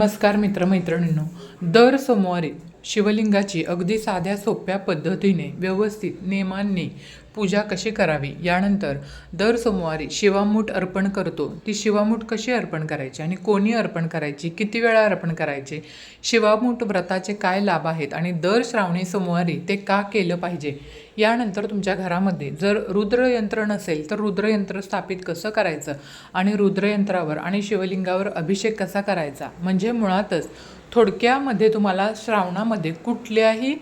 नमस्कार मित्रमैत्रिणींनो दर सोमवारी शिवलिंगाची अगदी साध्या सोप्या पद्धतीने व्यवस्थित नियमांनी पूजा कशी करावी? यानंतर दर सोमवारी शिवामूठ अर्पण करतो. ती शिवामूठ कशी अर्पण करायची आणि कोणी अर्पण करायची? किती वेळा अर्पण करायचे? शिवामूठ व्रताचे काय लाभ आहेत आणि दर श्रावणी सोमवारी ते का केलं पाहिजे? यानंतर तुमच्या घरामध्ये जर रुद्रयंत्र नसेल तर रुद्रयंत्र स्थापित कसं करायचं? आणि रुद्रयंत्रावर आणि शिवलिंगावर अभिषेक कसा करायचा? म्हणजे मुळातच थोडक्यामध्ये तुम्हाला श्रावणामध्ये कुठल्याही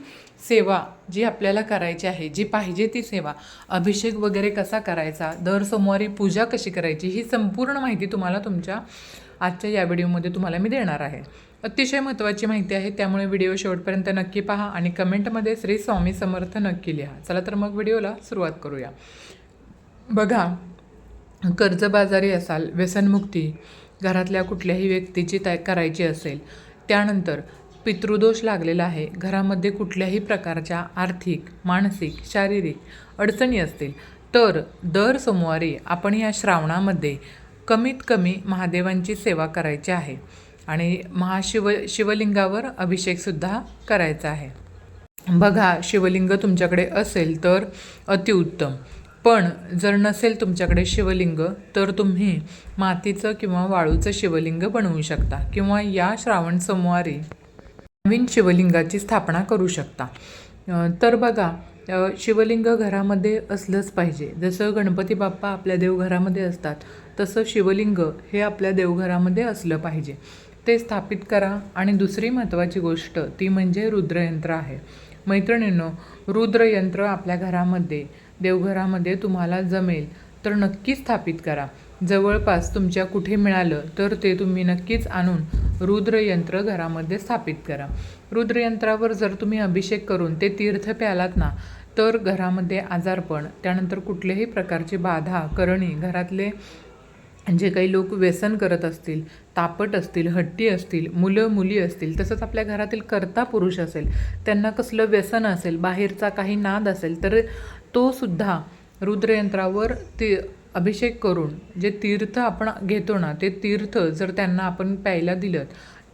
सेवा जी आपल्याला करायची आहे जी पाहिजे ती सेवा अभिषेक वगैरे कसा करायचा दर सोमवारी पूजा कशी करायची ही संपूर्ण माहिती तुम्हाला तुमच्या आजच्या या व्हिडिओमध्ये तुम्हाला मी देणार आहे. अतिशय महत्त्वाची माहिती आहे त्यामुळे व्हिडिओ शेवटपर्यंत नक्की पहा आणि कमेंटमध्ये श्री स्वामी समर्थ नक्की लिहा. चला तर मग व्हिडिओला सुरुवात करूया. बघा कर्जबाजारी असाल व्यसनमुक्ती घरातल्या कुठल्याही व्यक्तीची तय करायची असेल त्यानंतर पितृदोष लागलेला आहे. घरामध्ये कुठल्याही प्रकारच्या आर्थिक मानसिक शारीरिक अडचणी असतील तर दर सोमवारी आपण या श्रावणामध्ये कमीत कमी महादेवांची सेवा करायची आहे आणि महाशिव शिवलिंगावर अभिषेकसुद्धा करायचा आहे. बघा शिवलिंग तुमच्याकडे असेल तर अतिउत्तम. पण जर नसेल तुमच्याकडे शिवलिंग तर तुम्ही मातीचं किंवा वाळूचं शिवलिंग बनवू शकता किंवा या श्रावण सोमवारी नवीन शिवलिंगाची स्थापना करू शकता. तर बघा शिवलिंग घरामध्ये असलंच पाहिजे. जसं गणपती बाप्पा आपल्या देवघरामध्ये असतात तसं शिवलिंग हे आपल्या देवघरामध्ये असलं पाहिजे. ते स्थापित करा. आणि दुसरी महत्त्वाची गोष्ट ती म्हणजे रुद्रयंत्र आहे. मैत्रिणींनो रुद्रयंत्र आपल्या घरामध्ये देवघरामध्ये तुम्हाला जमेल तर नक्की स्थापित करा. जवळपास तुमच्या कुठे मिळालं तर ते तुम्ही नक्कीच आणून रुद्रयंत्र घरामध्ये स्थापित करा. रुद्रयंत्रावर जर तुम्ही अभिषेक करून ते तीर्थ प्यालात ना तर घरामध्ये आजारपण त्यानंतर कुठल्याही प्रकारची बाधा करणी घरातले जे काही लोक व्यसन करत असतील तापट असतील हट्टी असतील मुलं मुली असतील तसंच आपल्या घरातील कर्ता पुरुष असेल त्यांना कसलं व्यसन असेल बाहेरचा काही नाद असेल तर तो सुद्धा रुद्रयंत्रावर ते अभिषेक करून जे तीर्थ आपण घेतो ना ते तीर्थ जर त्यांना आपण प्यायला दिलं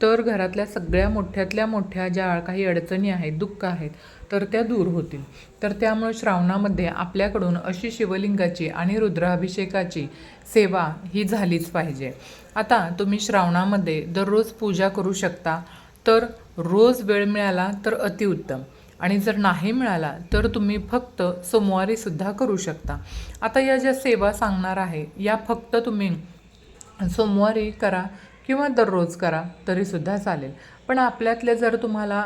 तर घरातल्या सगळ्या मोठ्यातल्या मोठ्या ज्या काही अडचणी आहेत दुःख आहेत तर त्या दूर होतील. तर त्यामुळे श्रावणामध्ये आपल्याकडून अशी शिवलिंगाची आणि रुद्राभिषेकाची सेवा ही झालीच पाहिजे. आता तुम्ही श्रावणामध्ये दररोज पूजा करू शकता तर रोज वेळ मिळाला तर अतिउत्तम. आणि जर नाही मिळाला तर तुम्ही फक्त सोमवारीसुद्धा करू शकता. आता या ज्या सेवा सांगणार आहे या फक्त तुम्ही सोमवारी करा किंवा दररोज करा तरीसुद्धा चालेल. पण आपल्यातले जर तुम्हाला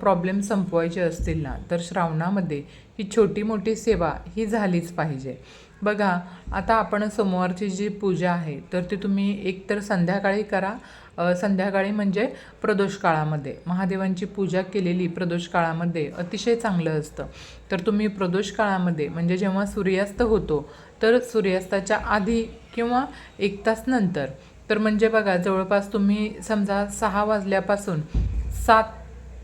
प्रॉब्लेम संपवायचे असतील ना तर श्रावणामध्ये ही छोटी मोठी सेवा ही झालीच पाहिजे. बघा आता आपण सोमवारची जी पूजा आहे तर ती तुम्ही एकतर संध्याकाळी करा संध्याकाळी म्हणजे प्रदोष काळामध्ये महादेवांची पूजा केलेली प्रदोष काळामध्ये अतिशय चांगलं असतं. तर तुम्ही प्रदोष काळामध्ये म्हणजे जेव्हा सूर्यास्त होतो तर सूर्यास्ताच्या आधी किंवा एक तास नंतर तर म्हणजे बघा जवळपास तुम्ही समजा सहा वाजल्यापासून सात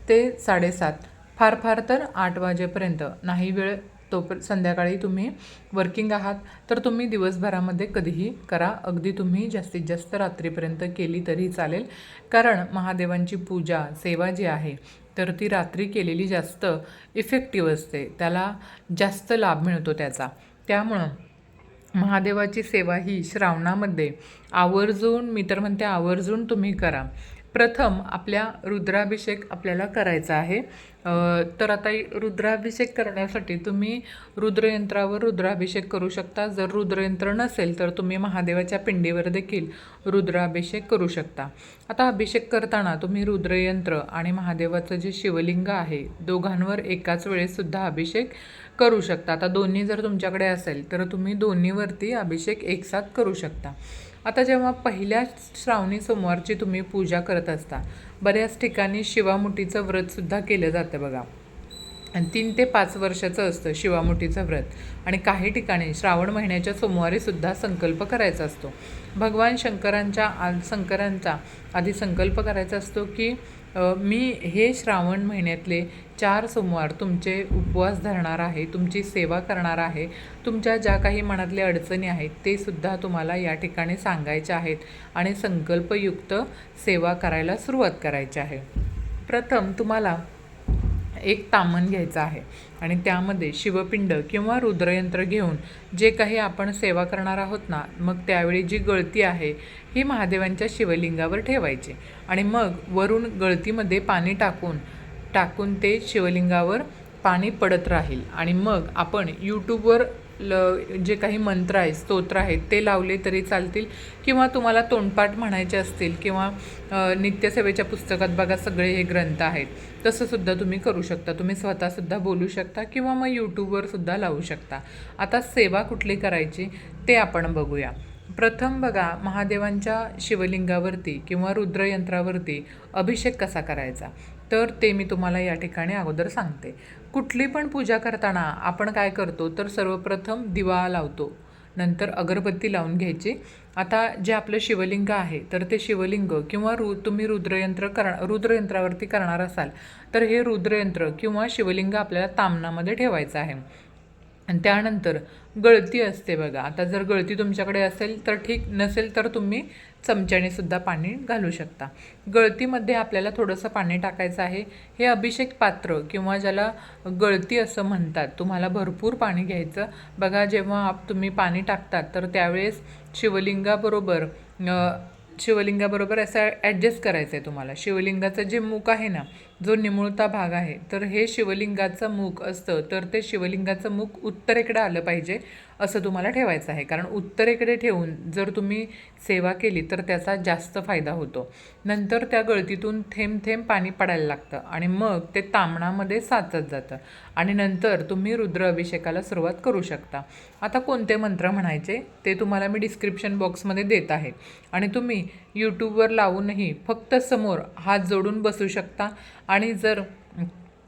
ते साडेसात फार फार तर आठ वाजेपर्यंत नाही वेळ तो संध्याकाळी तुम्ही वर्किंग आहात तर तुम्ही दिवसभरामध्ये कधीही करा. अगदी तुम्ही जास्तीत जास्त रात्रीपर्यंत केली तरी चालेल. कारण महादेवांची पूजा सेवा जी आहे तर ती रात्री केलेली जास्त इफेक्टिव्ह असते. त्याला जास्त लाभ मिळतो त्याचा. त्यामुळं महादेवाची सेवा ही श्रावणामध्ये आवर्जून मी तर म्हणते आवर्जून तुम्ही करा. प्रथम आपल्या रुद्राभिषेक आपल्याला करायचा आहे. तर आता रुद्राभिषेक करण्यासाठी तुम्ही रुद्रयंत्रावर रुद्राभिषेक करू शकता. जर रुद्रयंत्र नसेल तर तुम्ही महादेवाच्या पिंडीवर देखील रुद्राभिषेक करू शकता. आता अभिषेक करताना तुम्ही रुद्रयंत्र आणि महादेवाचं जे शिवलिंग आहे दोघांवर एकाच वेळेसुद्धा अभिषेक करू शकता. आता दोन्ही जर तुमच्याकडे असेल तर तुम्ही दोन्हीवरती अभिषेक एकसाथ करू शकता. आता जेव्हा पहिल्या श्रावणी सोमवारची तुम्ही पूजा करत असता बऱ्याच ठिकाणी शिवामुठीचं व्रतसुद्धा केलं जातं बघा. आणि तीन ते पाच वर्षाचं असतं शिवामुठीचं व्रत. आणि काही ठिकाणी श्रावण महिन्याच्या सोमवारीसुद्धा संकल्प करायचा असतो. भगवान शंकरांच्या आ शंकरांचा आधी संकल्प करायचा असतो की मी हे श्रावण महिन्यातले चार सोमवार तुमचे उपवास धरणार आहे तुमची सेवा करणार आहे तुमच्या ज्या काही मनातल्या अडचणी आहेत ते सुद्धा तुम्हाला या ठिकाणी सांगायच्या आहेत आणि संकल्पयुक्त सेवा करायला सुरुवात करायची आहे. प्रथम तुम्हाला एक तामण घ्यायचं आहे. आणि त्यामध्ये शिवपिंड किंवा रुद्रयंत्र घेऊन जे काही आपण सेवा करणार आहोत ना मग त्यावेळी जी गळती आहे ही महादेवांच्या शिवलिंगावर ठेवायची. आणि मग वरून गळतीमध्ये पाणी टाकून टाकून ते शिवलिंगावर पाणी पडत राहील. आणि मग आपण यूट्यूबवर ल जे काही मंत्र आहेत स्तोत्र आहेत ते लावले तरी चालतील. किंवा तुम्हाला तोंडपाठ म्हणायचे असतील किंवा नित्यसेवेच्या पुस्तकात बघा सगळे हे ग्रंथ आहेत. तसंसुद्धा तुम्ही करू शकता. तुम्ही स्वतःसुद्धा बोलू शकता किंवा मग यूट्यूबवर सुद्धा लावू शकता. आता सेवा कुठली करायची ते आपण बघूया. प्रथम बघा महादेवांच्या शिवलिंगावरती किंवा रुद्रयंत्रावरती अभिषेक कसा करायचा? तर ते मी तुम्हाला या ठिकाणी अगोदर सांगते. कुठली पण पूजा करताना आपण काय करतो तर सर्वप्रथम दिवा लावतो नंतर अगरबत्ती लावून घ्यायची. आता जे आपलं शिवलिंग आहे तर ते शिवलिंग किंवा रु तुम्ही रुद्रयंत्र कर रुद्रयंत्रावरती करणार असाल तर हे रुद्रयंत्र किंवा शिवलिंग आपल्याला तामनामध्ये ठेवायचं आहे. आणि त्यानंतर गळती असते बघा. आता जर गळती तुमच्याकडे असेल तर ठीक नसेल तर तुम्ही चमच्याने सुद्धा पाणी घालू शकता. गळतीमध्ये आपल्याला थोडंसं पाणी टाकायचं आहे. हे अभिषेक पात्र किंवा ज्याला गळती असं म्हणतात तुम्हाला भरपूर पाणी घ्यायचं. बघा जेव्हा आप- तुम्ही पाणी टाकतात तर त्यावेळेस शिवलिंगाबरोबर शिवलिंगाबरोबर असं ॲडजस्ट करायचं आहे तुम्हाला. शिवलिंगाचं जे मुख आहे ना जो निमुळता भाग आहे तर हे शिवलिंगाचं मुख असतं. तर ते शिवलिंगाचं मुख उत्तरेकडे आलं पाहिजे. असं तुम्हाला ठेवायचं आहे. कारण उत्तरेकडे ठेवून जर तुम्ही सेवा केली तर त्याचा जास्त फायदा होतो. नंतर त्या गळतीतून थेंब थेंब पाणी पडायला लागतं आणि मग ते तामणामध्ये साचत जातं. आणि नंतर तुम्ही रुद्र अभिषेकाला सुरुवात करू शकता. आता कोणते मंत्र म्हणायचे? ते तुम्हाला मी डिस्क्रिप्शन बॉक्समध्ये देत आहे. आणि तुम्ही यूट्यूबवर लावूनही फक्त समोर हात जोडून बसू शकता. आणि जर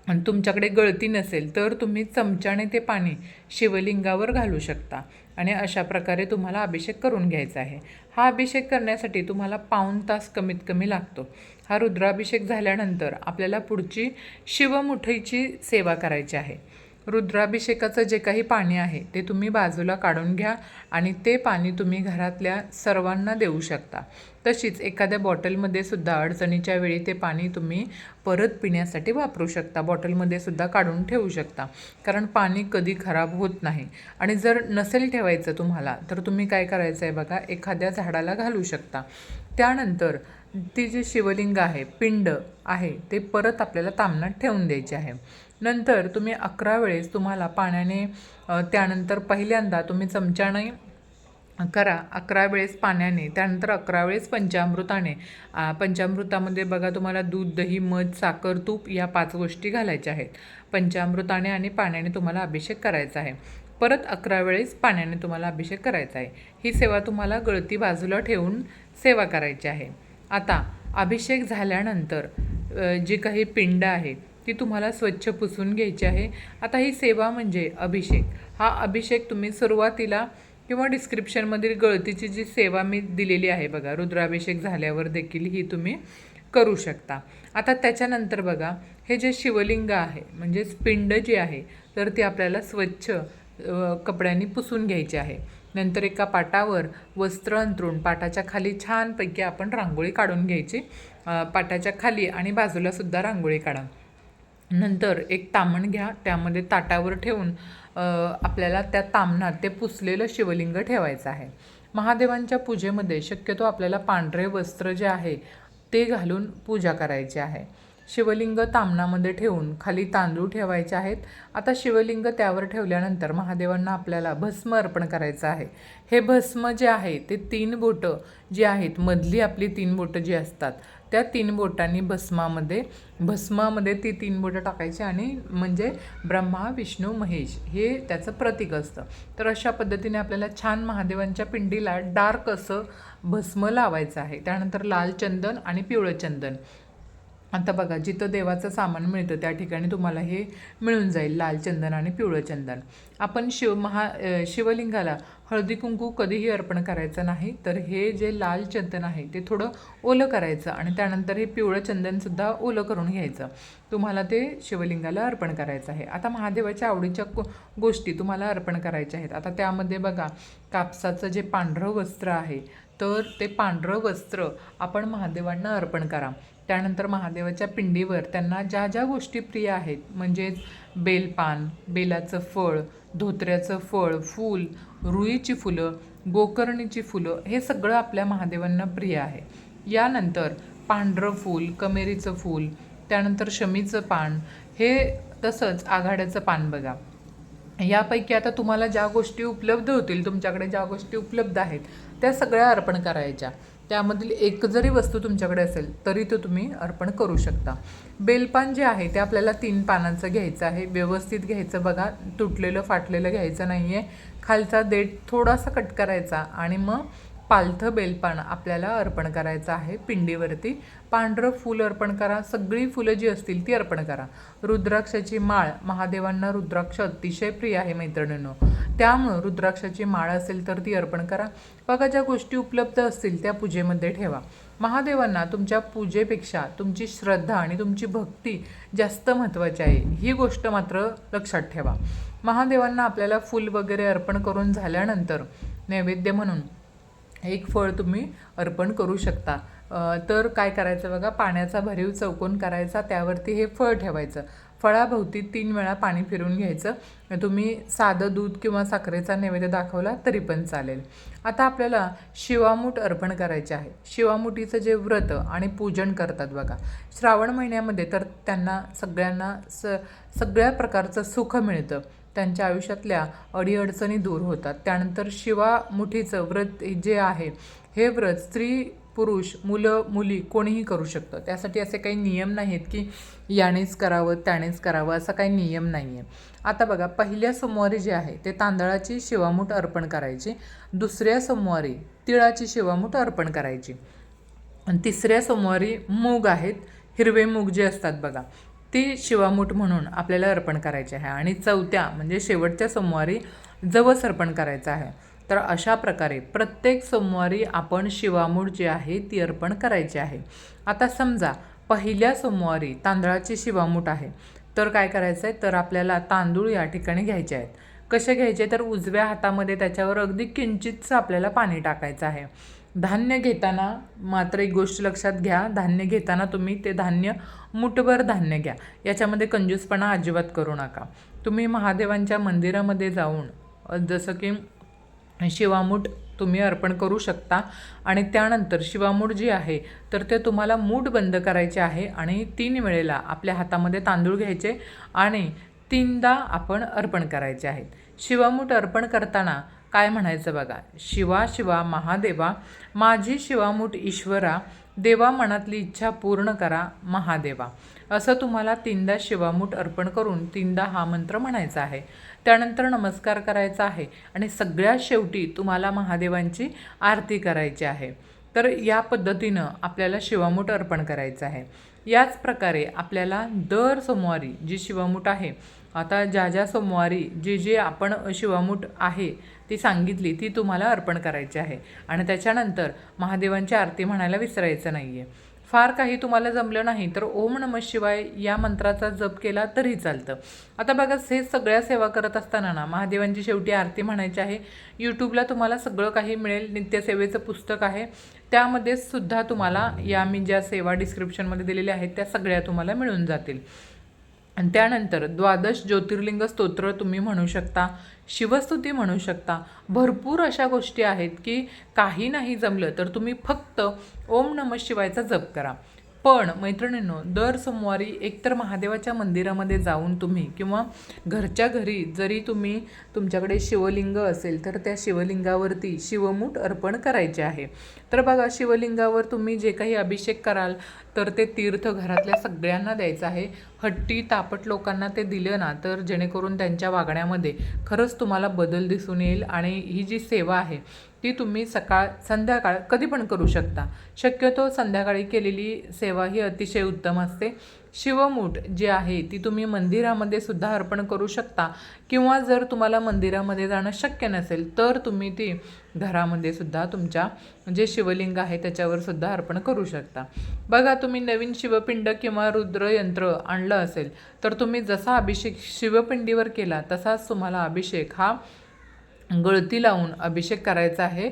आणि तुमच्याकडे गळती नसेल तर तुम्ही चमच्याने ते पाणी शिवलिंगावर घालू शकता. आणि अशा प्रकारे तुम्हाला अभिषेक करून घ्यायचा आहे. हा अभिषेक करण्यासाठी तुम्हाला पाऊण तास कमीत कमी लागतो. हा रुद्राभिषेक झाल्यानंतर आपल्याला पुढची शिवमुठईची सेवा करायची आहे. रुद्राभिषेकाचं जे काही पाणी आहे ते तुम्ही बाजूला काढून घ्या आणि ते पाणी तुम्ही घरातल्या सर्वांना देऊ शकता. तशीच एखाद्या बॉटलमध्ये सुद्धा अडचणीच्या वेळी ते पाणी तुम्ही परत पिण्यासाठी वापरू शकता. बॉटलमध्ये सुद्धा काढून ठेवू शकता. कारण पाणी कधी खराब होत नाही. आणि जर नसेल ठेवायचं तुम्हाला तर तुम्ही काय करायचं आहे बघा एखाद्या झाडाला घालू शकता. त्यानंतर ती जी शिवलिंग आहे पिंड आहे ते परत आपल्याला तामणात ठेवून द्यायचे आहे. नंतर तुम्ही अकरा वेळेस तुम्हाला पाण्याने त्यानंतर पहिल्यांदा तुम्ही चमच्याने करा. अकरा वेळेस पाण्याने त्यानंतर अकरा वेळेस पंचामृताने. पंचामृतामध्ये बघा तुम्हाला दूध दही मध साखर तूप या पाच गोष्टी घालायच्या आहेत. पंचामृताने आणि पाण्याने तुम्हाला अभिषेक करायचा आहे. परत अकरा वेळेस पाण्याने तुम्हाला अभिषेक करायचा आहे. ही सेवा तुम्हाला गळती बाजूला ठेवून सेवा करायची आहे. आता अभिषेक झाल्यानंतर जी काही पिंड आहे ती तुम्हाला स्वच्छ पुसून घ्यायची आहे. आता ही सेवा म्हणजे अभिषेक. हा अभिषेक तुम्ही सुरुवातीला किंवा डिस्क्रिप्शनमधील गळतीची जी सेवा मी दिलेली आहे बघा रुद्राभिषेक झाल्यावर देखील ही तुम्ही करू शकता. आता त्याच्यानंतर बघा हे जे शिवलिंग आहे म्हणजेच पिंड जे आहे तर ती आपल्याला स्वच्छ कपड्यांनी पुसून घ्यायची आहे. नंतर एका पाटावर वस्त्र अंतरून पाटाच्या खाली छानपैकी आपण रांगोळी काढून घ्यायची. पाटाच्या खाली आणि बाजूलासुद्धा रांगोळी काढा. नंतर एक तामण घ्या त्यामध्ये ताटावर ठेवून आपल्याला त्या तामणात ते पुसलेलं शिवलिंग ठेवायचं आहे. महादेवांच्या पूजेमध्ये शक्यतो आपल्याला पांढरे वस्त्र जे आहे ते घालून पूजा करायची आहे. शिवलिंग तामणामध्ये ठेवून खाली तांदूळ ठेवायचे आहेत. आता शिवलिंग त्यावर ठेवल्यानंतर महादेवांना आपल्याला भस्म अर्पण करायचं आहे. हे भस्म जे आहे ते तीन बोटं जी आहेत मधली आपली तीन बोटं जी असतात त्या तीन बोटांनी भस्मामध्ये भस्मामध्ये ती तीन बोटं टाकायची आणि म्हणजे ब्रह्मा विष्णू महेश हे त्याचं प्रतीक असतं. तर अशा पद्धतीने आपल्याला छान महादेवांच्या पिंडीला डार्क असं भस्म लावायचं आहे. त्यानंतर लाल चंदन आणि पिवळं चंदन. आता बघा जिथं देवाचं सामान मिळतं त्या ठिकाणी तुम्हाला हे मिळून जाईल लाल चंदन आणि पिवळं चंदन. आपण शिव महा शिवलिंगाला हळदी कुंकू कधीही अर्पण करायचं नाही तर हे जे लाल चंदन आहे ते थोडं ओलं करायचं आणि त्यानंतर हे पिवळं चंदनसुद्धा ओलं करून घ्यायचं. तुम्हाला ते शिवलिंगाला अर्पण करायचं आहे. आता महादेवाच्या आवडीच्या को गोष्टी तुम्हाला अर्पण करायच्या आहेत. आता त्यामध्ये बघा कापसाचं जे पांढरं वस्त्र आहे तर ते पांढरं वस्त्र आपण महादेवांना अर्पण करा. त्यानंतर महादेवाच्या पिंडीवर त्यांना ज्या ज्या गोष्टी प्रिय आहेत म्हणजेच बेलपान बेलाचं फळ धोत्र्याचं फळ फूल रुईची फुलं गोकर्णीची फुलं हे सगळं आपल्या महादेवांना प्रिय आहे. यानंतर पांढरं फूल कमेरीचं फूल त्यानंतर शमीचं पान हे तसंच आघाड्याचं पान बघा. यापैकी आता तुम्हाला ज्या गोष्टी उपलब्ध होतील तुमच्याकडे ज्या गोष्टी उपलब्ध आहेत त्या सगळ्या अर्पण करायच्या. त्यामधील एक जरी वस्तू तुमच्याकडे असेल तरी तो तुम्ही अर्पण करू शकता. बेलपान जे आहे ते आपल्याला तीन पानांचं घ्यायचं आहे. व्यवस्थित घ्यायचं बघा तुटलेलं फाटलेलं घ्यायचं नाही आहे खालचा देठ थोडासा कट करायचा आणि मग पालथं बेलपान आपल्याला अर्पण करायचं आहे पिंडीवरती. पांढरं फूल अर्पण करा. सगळी फुलं जी असतील ती अर्पण करा. रुद्राक्षाची माळ महादेवांना रुद्राक्ष अतिशय प्रिय आहे मैत्रिणींनो. त्यामुळं रुद्राक्षाची माळ असेल तर ती अर्पण करा. बघा ज्या गोष्टी उपलब्ध असतील त्या पूजेमध्ये ठेवा. महादेवांना तुमच्या पूजेपेक्षा तुमची श्रद्धा आणि तुमची भक्ती जास्त महत्त्वाची आहे. ही गोष्ट मात्र लक्षात ठेवा. महादेवांना आपल्याला फूल वगैरे अर्पण करून झाल्यानंतर नैवेद्य म्हणून एक फळ तुम्ही अर्पण करू शकता. तर काय करायचं बघा पाण्याचा भरीव चौकोन करायचा त्यावरती हे फळ ठेवायचं. फळाभोवती तीन वेळा पाणी फिरून घ्यायचं. तुम्ही साधं दूध किंवा साखरेचा नैवेद्य दाखवला तरी पण चालेल. आता आपल्याला शिवामूठ अर्पण करायचे आहे. शिवामुठीचं जे व्रत आणि पूजन करतात बघा. श्रावण महिन्यामध्ये तर त्यांना सगळ्यांना स सगळ्या प्रकारचं सुख मिळतं. त्यांच्या आयुष्यातल्या अडीअडचणी दूर होतात. त्यानंतर शिवामुठीचं व्रत जे आहे हे व्रत स्त्री पुरुष मुलं मुली कोणीही करू शकतं. त्यासाठी असे काही नियम नाहीत की यानेच करावं त्यानेच करावं असा काही नियम नाही आहे आता बघा पहिल्या सोमवारी जे आहे ते तांदळाची शिवामूठ अर्पण करायची. दुसऱ्या सोमवारी तिळाची शिवामूठ अर्पण करायची. आणि तिसऱ्या सोमवारी मूग आहेत हिरवे मूग जे असतात बघा ती शिवामूठ म्हणून आपल्याला अर्पण करायची आहे. आणि चौथ्या म्हणजे शेवटच्या सोमवारी जवस अर्पण करायचं आहे. तर अशा प्रकारे प्रत्येक सोमवारी आपण शिवामूठ जी आहे ती अर्पण करायची आहे. आता समजा पहिल्या सोमवारी तांदळाची शिवामूठ आहे. तर काय करायचं आहे तर आपल्याला तांदूळ या ठिकाणी घ्यायचे आहेत. कसे घ्यायचे? तर उजव्या हातामध्ये त्याच्यावर अगदी किंचितचं आपल्याला पाणी टाकायचं आहे. धान्य घेताना मात्र एक गोष्ट लक्षात घ्या. धान्य घेताना तुम्ही ते धान्य मुठभर धान्य घ्या. याच्यामध्ये कंजूसपणा अजिबात करू नका. तुम्ही महादेवांच्या मंदिरामध्ये जाऊन जसं की शिवामूठ तुम्ही अर्पण करू शकता आणि त्यानंतर शिवामूठ जी आहे तर ते तुम्हाला मूठ बंद करायचे आहे आणि तीन वेळेला आपल्या हातामध्ये तांदूळ घ्यायचे आणि तीनदा आपण अर्पण करायचे आहेत. शिवामूठ अर्पण करताना काय म्हणायचं बघा? शिवा शिवा महादेवा माझी शिवामूठ ईश्वरा देवा मनातली इच्छा पूर्ण करा महादेवा. असं तुम्हाला तीनदा शिवामूठ अर्पण करून तीनदा हा मंत्र म्हणायचा आहे. त्यानंतर नमस्कार करायचा आहे आणि सगळ्या शेवटी तुम्हाला महादेवांची आरती करायची आहे. तर या पद्धतीनं आपल्याला शिवामूठ अर्पण करायचं आहे. याच प्रकारे आपल्याला दर सोमवारी जी शिवामूठ आहे आता ज्या ज्या सोमवारी जे जे आपण शिवामूठ आहे ती सांगितली ती तुम्हाला अर्पण करायची आहे. आणि त्याच्यानंतर महादेवांची आरती म्हणायला विसरायचं नाही आहे फार काही तुम्हाला जमलं नाही तर ओम नम शिवाय या मंत्राचा जप केला तरी चालतं. आता बघा हे सगळ्या सेवा करत असताना ना महादेवांची शेवटी आरती म्हणायची आहे. यूट्यूबला तुम्हाला सगळं काही मिळेल नित्यसेवेचं पुस्तक आहे. त्यामध्ये सुद्धा तुम्हाला या मी ज्या सेवा डिस्क्रिप्शनमध्ये दिलेल्या आहेत त्या सगळ्या तुम्हाला मिळून जातील. आणि त्यानंतर द्वादश ज्योतिर्लिंग स्तोत्र तुम्ही म्हणू शकता शिवस्तुती म्हणू शकता. भरपूर अशा गोष्टी आहेत की काही नाही जमलं तर तुम्ही फक्त ओम नम शिवायचा जप करा. पण मैत्रिणींनो दर सोमवारी एकतर महादेवाच्या मंदिरामध्ये जाऊन तुम्ही किंवा घरच्या घरी जरी तुम्ही तुमच्याकडे शिवलिंग असेल तर त्या शिवलिंगावरती शिवमूठ अर्पण करायचे आहे. तर बघा शिवलिंगावर तुम्ही जे काही अभिषेक कराल तर ते तीर्थ घरातल्या सगळ्यांना द्यायचं आहे. हट्टी तापट लोकांना ते दिलं ना तर जेणेकरून त्यांच्या वागण्यामध्ये खरंच तुम्हाला बदल दिसून येईल आणि ही जी सेवा आहे ती तुम्ही सकाळ संध्याकाळ कधी पण करू शकता. शक्यतो संध्याकाळी केलेली सेवा ही अतिशय उत्तम असते. शिवमूठ जी आहे ती तुम्ही मंदिरामध्ये सुद्धा अर्पण करू शकता. किंवा जर तुम्हाला मंदिरामध्ये जाणं शक्य नसेल तर तुम्ही ती घरामध्ये सुद्धा तुमच्या जे शिवलिंग आहे त्याच्यावर सुद्धा अर्पण करू शकता. बघा तुम्ही नवीन शिवपिंड किंवा रुद्रयंत्र आणलं असेल तर तुम्ही जसा अभिषेक शिवपिंडीवर केला तसाच तुम्हाला अभिषेक हा गळती लावून अभिषेक करायचा आहे.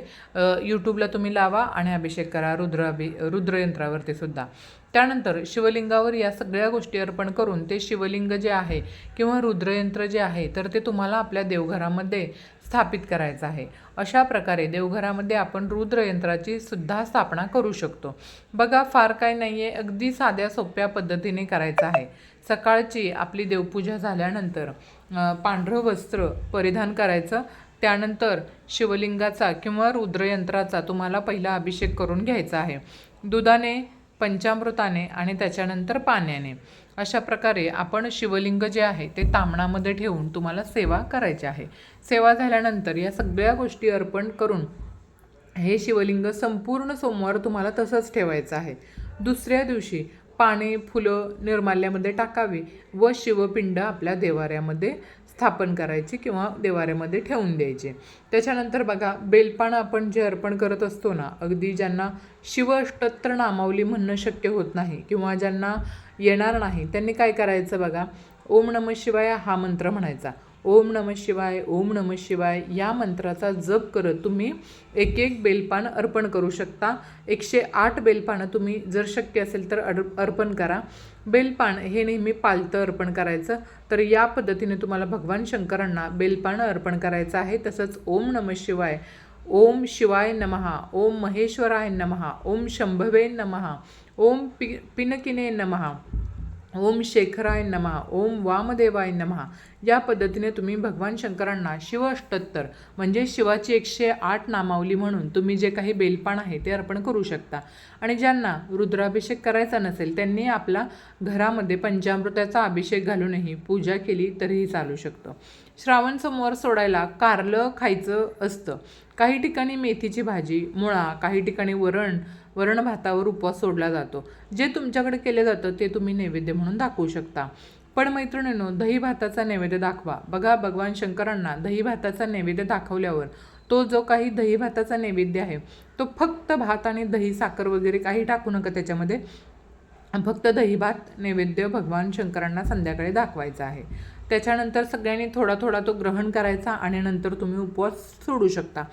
यूट्यूबला तुम्ही लावा आणि अभिषेक करा रुद्र अभि रुद्रयंत्रावरती सुद्धा. त्यानंतर शिवलिंगावर या सगळ्या गोष्टी अर्पण करून ते शिवलिंग जे आहे किंवा रुद्रयंत्र जे आहे तर ते तुम्हाला आपल्या देवघरामध्ये स्थापित करायचं आहे. अशा प्रकारे देवघरामध्ये आपण रुद्रयंत्राची सुद्धा स्थापना करू शकतो. बघा फार काय नाही आहे अगदी साध्या सोप्या पद्धतीने करायचं आहे. सकाळची आपली देवपूजा झाल्यानंतर पांढरं वस्त्र परिधान करायचं त्यानंतर शिवलिंगाचा किंवा रुद्रयंत्राचा तुम्हाला पहिला अभिषेक करून घ्यायचा आहे. दुधाने पंचामृताने आणि त्याच्यानंतर पाण्याने. अशा प्रकारे आपण शिवलिंग जे आहे ते तामणामध्ये ठेवून तुम्हाला सेवा करायची आहे. सेवा झाल्यानंतर या सगळ्या गोष्टी अर्पण करून हे शिवलिंग संपूर्ण सोमवार तुम्हाला तसंच ठेवायचं आहे. दुसऱ्या दिवशी पाने फुलं निर्माल्यामध्ये टाकावी व शिवपिंड आपल्या देवाऱ्यामध्ये स्थापन करायची किंवा देवाऱ्यामध्ये ठेवून द्यायचे. त्याच्यानंतर बघा बेलपानं आपण जे अर्पण करत असतो ना अगदी ज्यांना शिव अष्टोत्तर नामावली म्हणणं शक्य होत नाही किंवा ज्यांना येणार नाही त्यांनी काय करायचं बघा? ओम नम शिवाय हा मंत्र म्हणायचा. ओम नम शिवाय ओम नम शिवाय या मंत्राचा जप करत तुम्ही एक एक बेलपान अर्पण करू शकता. एकशे आठ बेलपानं तुम्ही जर शक्य असेल तर अड अर्पण करा. बेलपान हे नेहमी पालतं अर्पण करायचं. तर या पद्धतीने तुम्हाला भगवान शंकरांना बेलपानं अर्पण करायचं आहे. तसंच ओम नम शिवाय ओम शिवाय नमहा ओम महेश्वराय नमहा ओम शंभवे नमहा ओम पि पिनकिने नमहा ओम शेखराय नमः ओम वामदेवाय नमः या पद्धतीने तुम्ही भगवान शंकरांना शिव अष्टोत्तर म्हणजे शिवाची एकशे आठ नामावली म्हणून तुम्ही जे काही बेलपान आहे ते अर्पण करू शकता. आणि ज्यांना रुद्राभिषेक करायचा नसेल त्यांनी आपला घरामध्ये पंचामृताचा अभिषेक घालूनही पूजा केली तरीही चालू शकतं. श्रावण सोमवार सोडायला कारलं खायचं असतं. काही ठिकाणी मेथीची भाजी मुळा काही ठिकाणी वरण वरण भातावर उपवास सोडला जातो. जे तुमच्याकडे केलं जातं ते तुम्ही नैवेद्य म्हणून दाखवू शकता. पण मैत्रिणींनो दही भाताचा नैवेद्य दाखवा. बघा भगवान शंकरांना दही भाताचा नैवेद्य दाखवल्यावर तो जो काही दही भाताचा नैवेद्य आहे तो फक्त भात आणि दही साखर वगैरे काही टाकू नका त्याच्यामध्ये. फक्त दही भात नैवेद्य भगवान शंकरांना संध्याकाळी दाखवायचा आहे. त्याच्यानंतर सगळ्यांनी थोडा थोडा तो ग्रहण करायचा आणि नंतर तुम्ही उपवास सोडू शकता.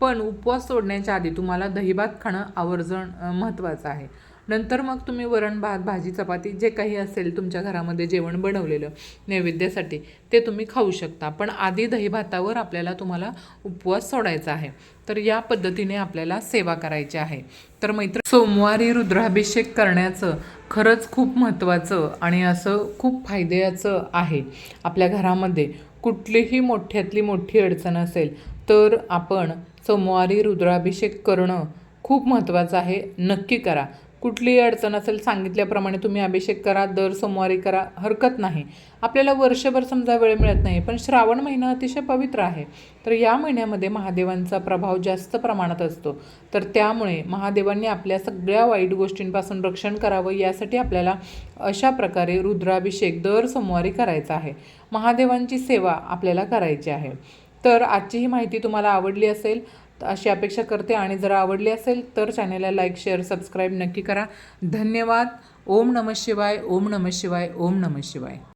पण उपवास सोडण्याच्या आधी तुम्हाला दहीभात खाणं आवर्जण महत्त्वाचं आहे. नंतर मग तुम्ही वरण भात भाजी चपाती जे काही असेल तुमच्या घरामध्ये जेवण बनवलेलं नैवेद्यासाठी ते तुम्ही खाऊ शकता. पण आधी दही भातावर आपल्याला तुम्हाला उपवास सोडायचा आहे. तर या पद्धतीने आपल्याला सेवा करायची आहे. तर मैत्र सोमवारी रुद्राभिषेक करण्याचं खरंच खूप महत्त्वाचं आणि असं खूप फायद्याचं आहे. आपल्या घरामध्ये कुठलीही मोठ्यातली मोठी अडचण असेल तर आपण सोमवारी रुद्राभिषेक करणं खूप महत्त्वाचं आहे. नक्की करा. कुठलीही अडचण असेल सांगितल्याप्रमाणे तुम्ही अभिषेक करा दर सोमवारी करा हरकत नाही. आपल्याला वर्षभर समजा वेळ मिळत नाही पण श्रावण महिना अतिशय पवित्र आहे. तर या महिन्यामध्ये महादेवांचा प्रभाव जास्त प्रमाणात असतो. तर त्यामुळे महादेवांनी आपल्या सगळ्या वाईट गोष्टींपासून रक्षण करावं यासाठी आपल्याला अशा प्रकारे रुद्राभिषेक दर सोमवारी करायचा आहे. महादेवांची सेवा आपल्याला करायची आहे. तर आजची ही माहिती तुम्हाला आवडली असेल तर अशी अपेक्षा करते आणि जर आवडली असेल तर चॅनलला लाईक शेअर सबस्क्राईब नक्की करा. धन्यवाद. ओम नमः शिवाय ओम नमः शिवाय ओम नमः शिवाय.